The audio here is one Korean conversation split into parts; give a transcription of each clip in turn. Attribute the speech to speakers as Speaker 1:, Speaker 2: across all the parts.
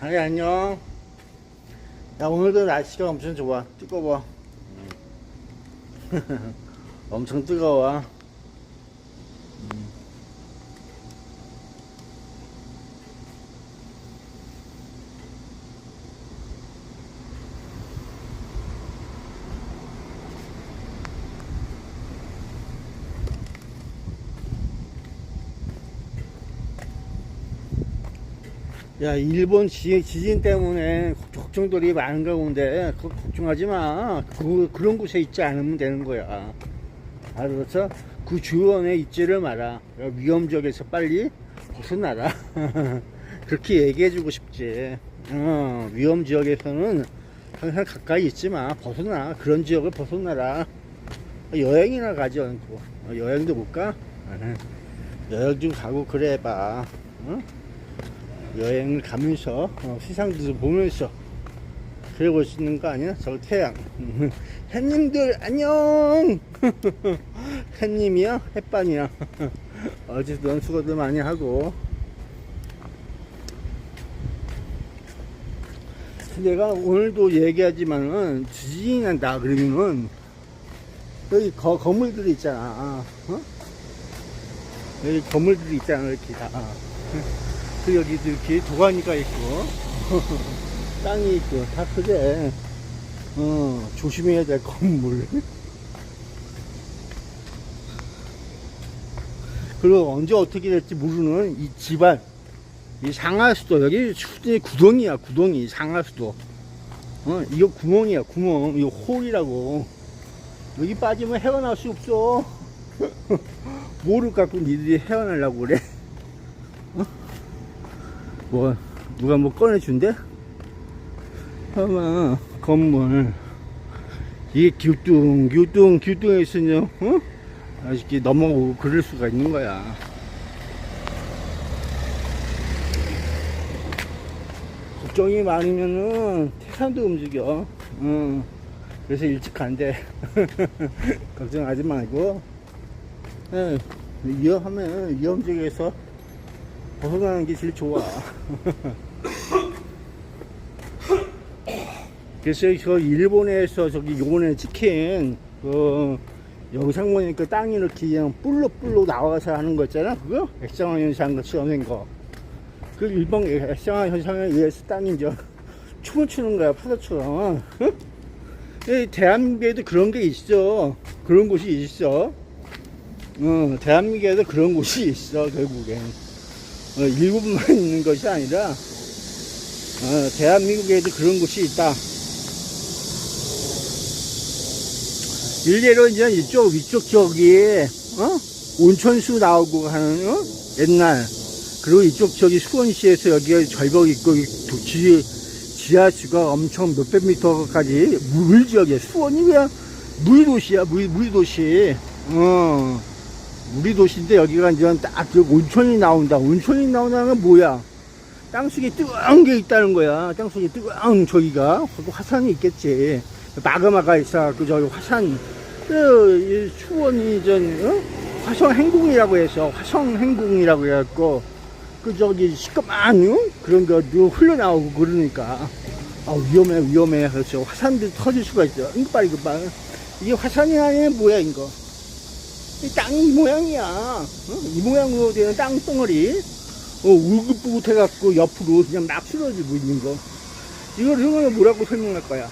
Speaker 1: 아니 안녕. 야 오늘도 날씨가 엄청 좋아. 뜨거워. 엄청 뜨거워 야 일본 지, 지진 때문에 걱정들이 많은 가운데 그거 걱정하지 마. 그, 그런 곳에 있지 않으면 되는 거야. 알았어? 그 주변에 있지를 마라. 위험 지역에서 빨리 벗어나라. 그렇게 얘기해 주고 싶지. 어, 위험 지역에서는 항상 가까이 있지 마. 벗어나. 그런 지역을 벗어나라. 여행이나 가지 않고. 어, 여행도 못 가? 여행 좀 가고 그래 봐. 어? 여행을 가면서 어, 세상도 보면서 그러고 있는 거 아니야? 저 태양 햇님들 안녕 햇님이야? 햇반이야 어쨌든 수고들 많이 하고 내가 오늘도 얘기하지만은 지진이 난다 그러면은 여기 거, 건물들 있잖아 어? 여기 건물들이 있잖아 이렇게 다 그 여기도 이렇게 도가니가 있고. 땅이 있고. 다 그래 어 조심해야 될 건물. 그리고 언제 어떻게 될지 모르는 이 집안. 이 상하수도. 여기 수준이 구덩이야 구덩이. 상하수도. 어 이거 구멍이야 구멍. 이거 홀이라고. 여기 빠지면 헤어날 수 없어. 뭐를 갖고 니들이 헤어나려고 그래 뭐 누가 뭐 꺼내준대? 봐봐 건물 이게 기우뚱 기우뚱 기우뚱에 있으냐 어? 아쉽게 넘어오고 그럴 수가 있는 거야 걱정이 많으면은 태산도 움직여 어. 그래서 일찍 간대 걱정하지 말고 에, 위험하면 위험 지역에서 벗어나는 게 제일 좋아. 그래서 저 일본에서 저기 요번에 찍힌 그 영상 보니까 땅이 이렇게 그냥 뿔로 나와서 하는 거 있잖아. 그거 액상화 현상 같이 오는 거. 그 일본 액상화 현상에 의해서 땅이 이제 춤을 추는 거야 파도처럼. 응? 이 대한민국에도 그런 게 있어. 그런 곳이 있어. 어, 대한민국에도 그런 곳이 있어 결국엔. 어, 일본만 있는 것이 아니라 어, 대한민국에도 그런 곳이 있다. 일례로 이제 이쪽 위쪽 저기 어? 온천수 나오고 하는 어? 옛날 그리고 이쪽 저기 수원시에서 여기가 절벽 있고 지, 지하수가 엄청 몇백 미터까지 물 지역이야. 수원이 그냥 물도시야 물 물도시. 어. 우리 도시인데 여기가 이제 딱그 온천이 나온다. 온천이 나온다는 건 뭐야? 땅속에 뜨거운 게 있다는 거야. 땅속에 뜨거운 저기가 화산이 있겠지. 마그마가 있어. 그 저기 화산. 그 수원이 전 어? 화성 행궁이라고 해서 화성 행궁이라고 해갖고 그 저기 시꺼먼 어? 그런 거 흘러나오고 그러니까 아 위험해 위험해 그렇죠 화산도 터질 수가 있어 이거 이거 봐 이게 화산이 아니야 뭐야 이거 이 땅이 이 모양이야. 어? 이 모양으로 되는 땅덩어리. 어, 울긋불긋 해갖고 옆으로 그냥 막 쓰러지고 있는 거. 이걸 형은 뭐라고 설명할 거야?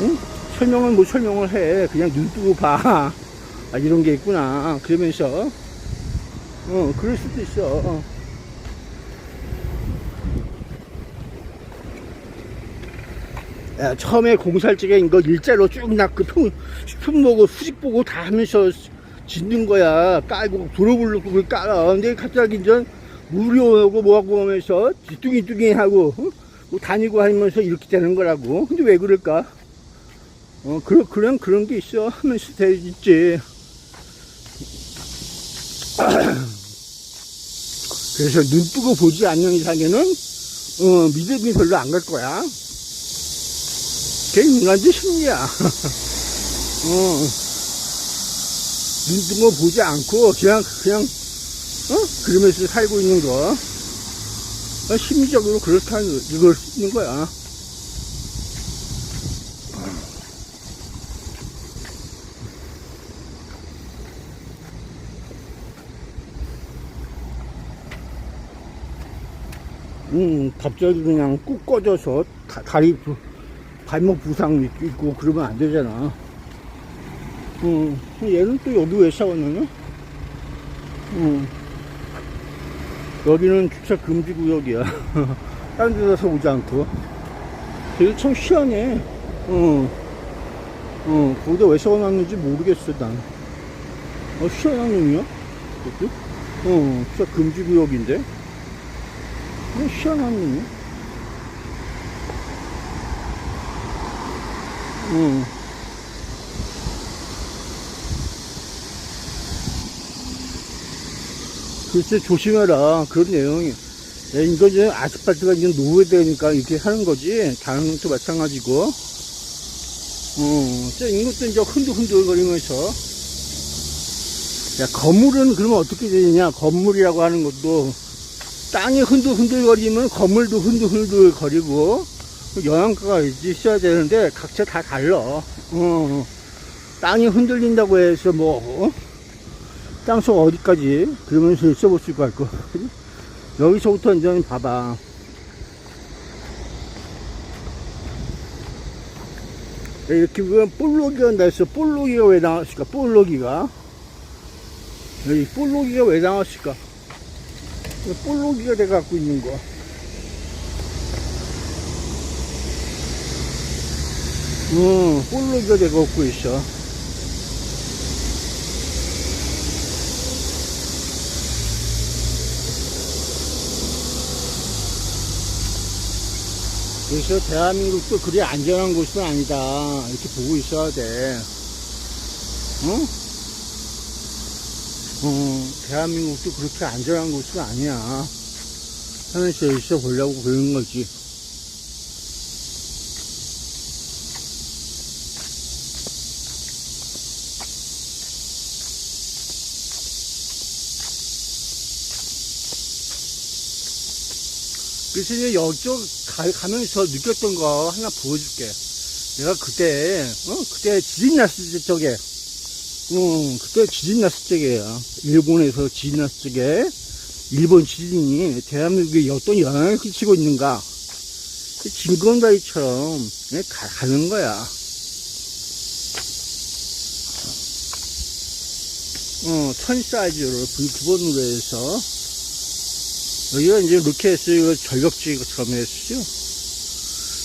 Speaker 1: 응? 설명은 뭐 설명을 해. 그냥 눈 뜨고 봐. 아, 이런 게 있구나. 그러면서, 어, 그럴 수도 있어. 처음에 적에 이거 일자로 쭉낙그 품 보고 수직 보고 다 하면서 짓는 거야. 깔고 도로불로 그걸 깔아. 근데 갑자기 이제 물이 오고 뭐하고 하면서 뚱이뚱이 하고 어? 뭐 다니고 하면서 이렇게 되는 거라고. 근데 왜 그럴까? 어, 그런, 그런, 그런 게 있어. 하면서 되지. 그래서 눈 뜨고 보지 않는 이상에는, 어, 믿음이 별로 안 갈 거야. 그게 인간의 심리야. 어. 눈뜬 거 보지 않고, 그냥, 그냥, 어? 그러면서 살고 있는 거. 어, 심리적으로 그렇게 하는, 이걸 수 있는 거야. 음, 갑자기 그냥 꾹 꺼져서 다, 다리, 부- 발목 부상 있고 그러면 안 되잖아. 음, 얘는 또 여기 왜 싸웠느냐? 음, 여기는 주차 금지 구역이야. 다른 데서 오지 않고. 되게 참 희한해. 어, 어, 거기다 왜 세워놨는지 모르겠어, 난. 어, 희한한 놈이야? 그것도? 어, 주차 금지 구역인데? 어, 희한한 놈이야? 응. 글쎄 조심해라. 그런 내용이. 야, 이거 이제 아스팔트가 이제 노후되니까 이렇게 하는 거지. 다른 것도 마찬가지고. 어, 저 이것도 이제 흔들흔들거리면서. 야 건물은 그러면 어떻게 되느냐? 건물이라고 하는 것도 땅이 흔들흔들거리면 건물도 흔들흔들거리고 영양가가 있어야 되는데 각자 다 달라. 어, 땅이 흔들린다고 해서 뭐 어? 땅속 어디까지? 그러면서 있어볼 수가 있고? 여기서부터 이제 봐봐. 이렇게 보면 볼록이가 나있어. 볼록이가 왜 나왔을까? 볼록이가. 여기 볼록이가 왜 나왔을까? 볼록이가 돼 갖고 있는 거 응, 볼록이가 돼 갖고 있어 그래서 대한민국도 그리 안전한 곳은 아니다. 이렇게 보고 있어야 돼. 어? 어, 대한민국도 그렇게 안전한 곳은 아니야. 하면서 있어 보려고 그러는 거지. 그래서 이제 여쪽 가, 가면서 느꼈던 거 하나 보여줄게. 내가 그때, 어? 그때 지진 났을 때 쪽에, 응, 그때 지진 났을 적이에요. 일본에서 지진 났을 적에, 일본 지진이 대한민국에 어떤 영향을 끼치고 있는가. 진검다리처럼 예, 가, 가는 거야. 어, 천 사이즈로 두 번으로 해서, 여기가 이제 전력지처럼 했어요.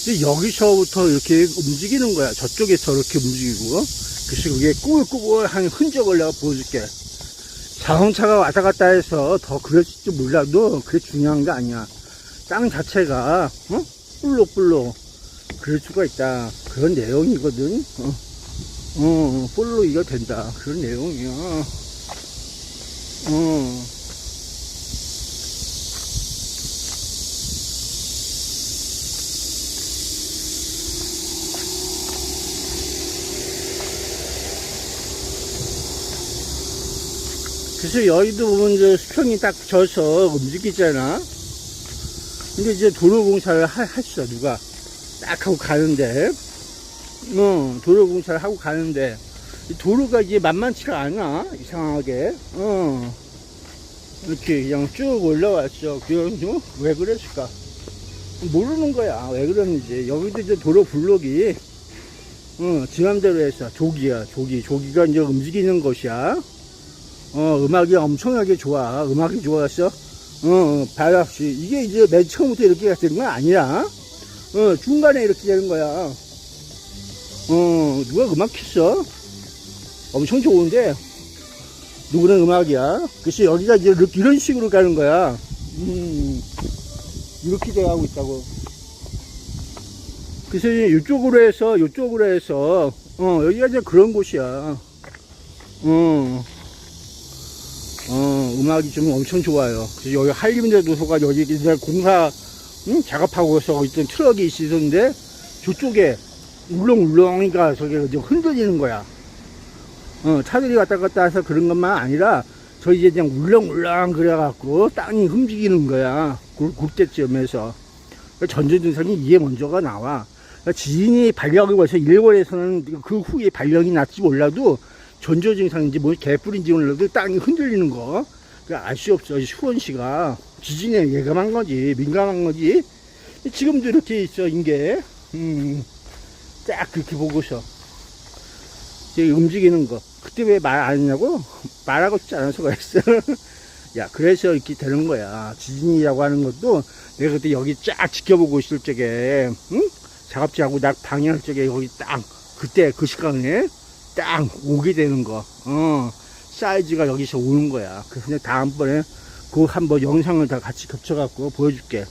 Speaker 1: 근데 여기서부터 이렇게 움직이는 거야. 저쪽에서 이렇게 움직이고. 그래서 그게 꾸불꾸불한 흔적을 내가 보여줄게. 자동차가 왔다 갔다 해서 더 그랬을지 몰라도 그게 중요한 게 아니야. 땅 자체가, 어? 볼록볼록. 그럴 수가 있다. 그런 내용이거든. 어, 어, 볼록이가 된다. 그런 내용이야. 어. 그래서 여의도 보면 이제 수평이 딱 져서 움직이잖아. 근데 이제 도로 공사를 하, 했어, 누가. 딱 하고 가는데. 어, 도로 공사를 하고 가는데. 이 도로가 이제 만만치가 않아. 이상하게. 어. 이렇게 그냥 쭉 올라왔어. 그래서 왜 그랬을까? 모르는 거야. 왜 그랬는지. 여기도 이제 도로 블록이, 어, 지맘대로 했어. 조기야, 조기. 조기가 이제 움직이는 것이야. 어, 음악이 엄청나게 좋아. 음악이 좋았어. 어, 바닥시. 이게 이제 맨 처음부터 이렇게 되는 건 아니야. 어, 중간에 이렇게 되는 거야. 어, 누가 음악 켰어? 엄청 좋은데, 누구는 음악이야. 그래서 여기가 이제 이런 식으로 가는 거야. 음, 이렇게 돼가고 있다고. 그래서 이쪽으로 해서, 이쪽으로 해서, 어, 여기가 이제 그런 곳이야. 어. 어, 음악이 좀 엄청 좋아요. 여기 한림대 도서가 여기 이제 공사, 응? 작업하고 있던 트럭이 있었는데, 저쪽에 울렁울렁이가 저게 이제 흔들리는 거야. 어, 차들이 왔다 갔다 해서 그런 것만 아니라, 저 이제 그냥 울렁울렁 그래갖고 땅이 움직이는 거야. 그, 그때쯤에서. 전조 증상이 이게 먼저가 나와. 그러니까 지진이 발령이 와서 일본에서는 그 후에 발령이 났지 몰라도 전조 증상인지 뭐 개뿔인지 몰라도 땅이 흔들리는 거. 알 수 없어. 수원시가 지진에 예감한 거지. 민감한 거지. 지금도 이렇게 있어, 인게. 음, 딱 그렇게 보고서. 움직이는 거. 그때 왜 말 안 했냐고? 말하고 싶지 않아서 그랬어. 야, 그래서 이렇게 되는 거야. 지진이라고 하는 것도 내가 그때 여기 쫙 지켜보고 있을 적에, 응? 작업지하고 낙 방해할 적에 여기 딱, 그때 그 시간에 딱 오게 되는 거. 어, 사이즈가 여기서 오는 거야. 그래서 다음번에 그 한번 영상을 다 같이 겹쳐갖고 보여줄게.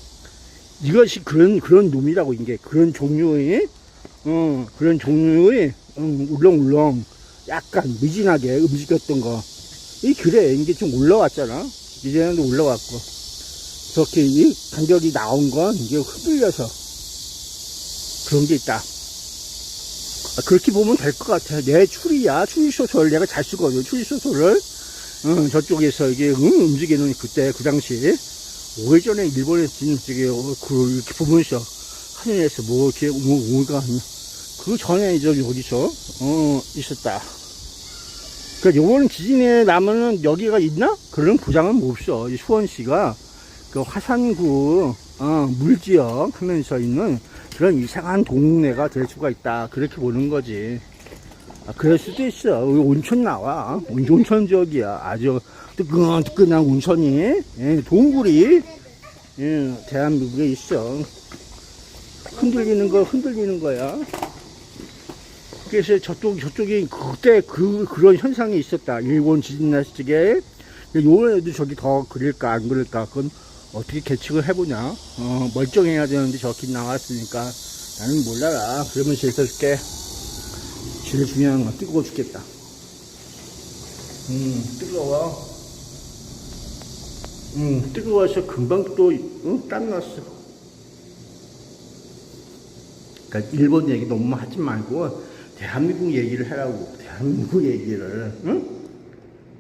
Speaker 1: 이것이 그런, 그런 놈이라고, 이게. 그런 종류의, 어, 그런 종류의, 음, 울렁울렁, 약간 미진하게 움직였던 거. 이 그래, 이게 좀 올라왔잖아. 이제는 올라왔고. 저렇게 이 간격이 나온 건 이게 흔들려서 그런 게 있다. 아, 그렇게 보면 될 것 같아. 내 추리야. 추리 소설 내가 잘 쓰거든. 추리 소설을. 어, 저쪽에서 이게 응, 움직이는 그때, 그 당시. 오래전에 일본에 지금 저기, 어, 그, 이렇게 보면서 하늘에서 뭐 이렇게 뭐, 오가 그 전에 이제 여기서, 어, 있었다. 그 요번은 지진에 나면은 여기가 있나? 그런 보장은 없어. 이 수원시가 그 화산구 어, 물지역 하면서 있는 그런 이상한 동네가 될 수가 있다. 그렇게 보는 거지. 아, 그럴 수도 있어. 여기 온천 나와. 온- 온천 지역이야. 아주 뜨끈뜨끈한 온천이 예, 동굴이 예, 대한민국에 있어. 흔들리는 거 흔들리는 거야. 그래서 저쪽, 저쪽이 그때 그, 그런 현상이 있었다. 일본 지진 났을 적에. 요번에도 저기 더 그릴까, 안 그릴까. 그건 어떻게 계측을 해보냐. 어, 멀쩡해야 되는데 저기 나왔으니까 나는 몰라라. 그러면서 있을게. 제일 중요한 건 뜨거워 죽겠다. 음, 뜨거워. 음, 뜨거워서 금방 또, 응, 땀 났어. 그러니까 일본 얘기 너무 하지 말고 대한민국 얘기를 하라고 대한민국 얘기를 응?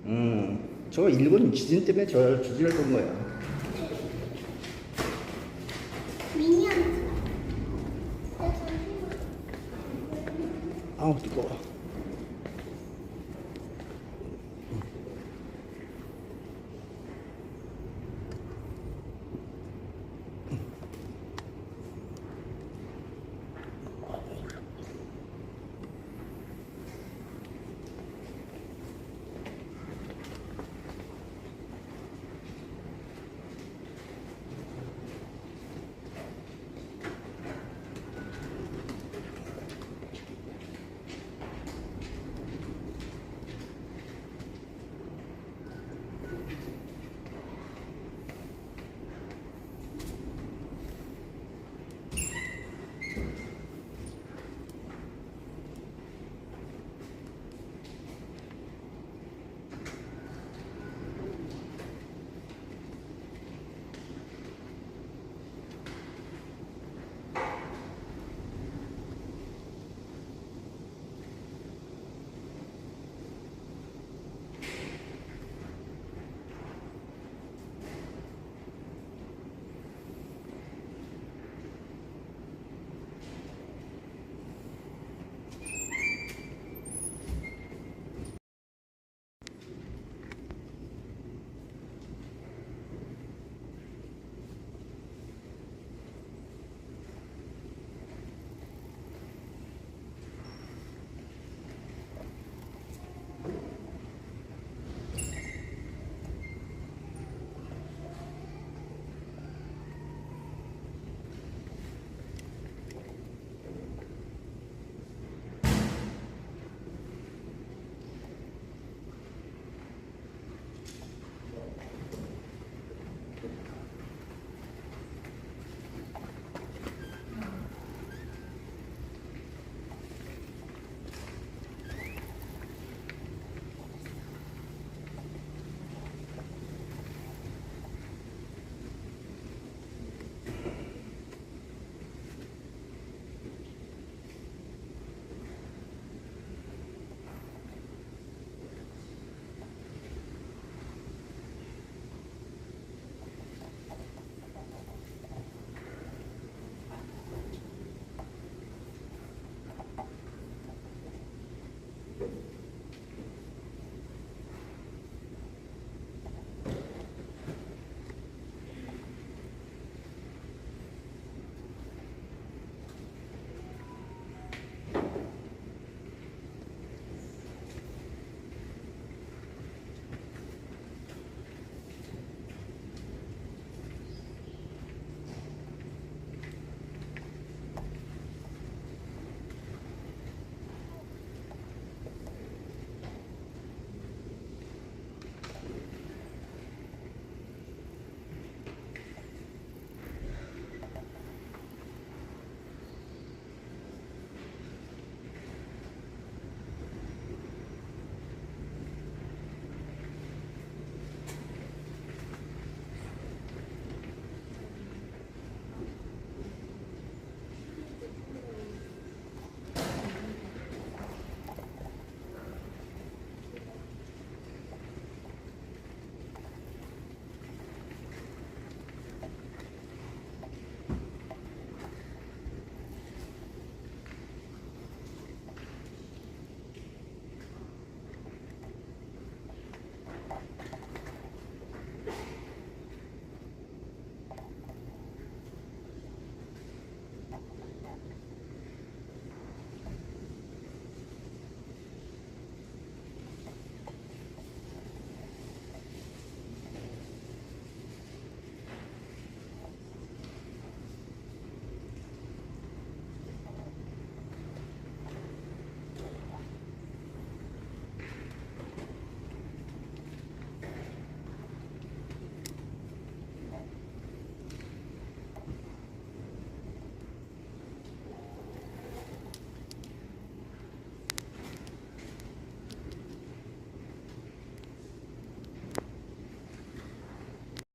Speaker 1: 응. 저 일본 지진 때문에 저 저질렀던 거야.
Speaker 2: 미니언
Speaker 1: 아우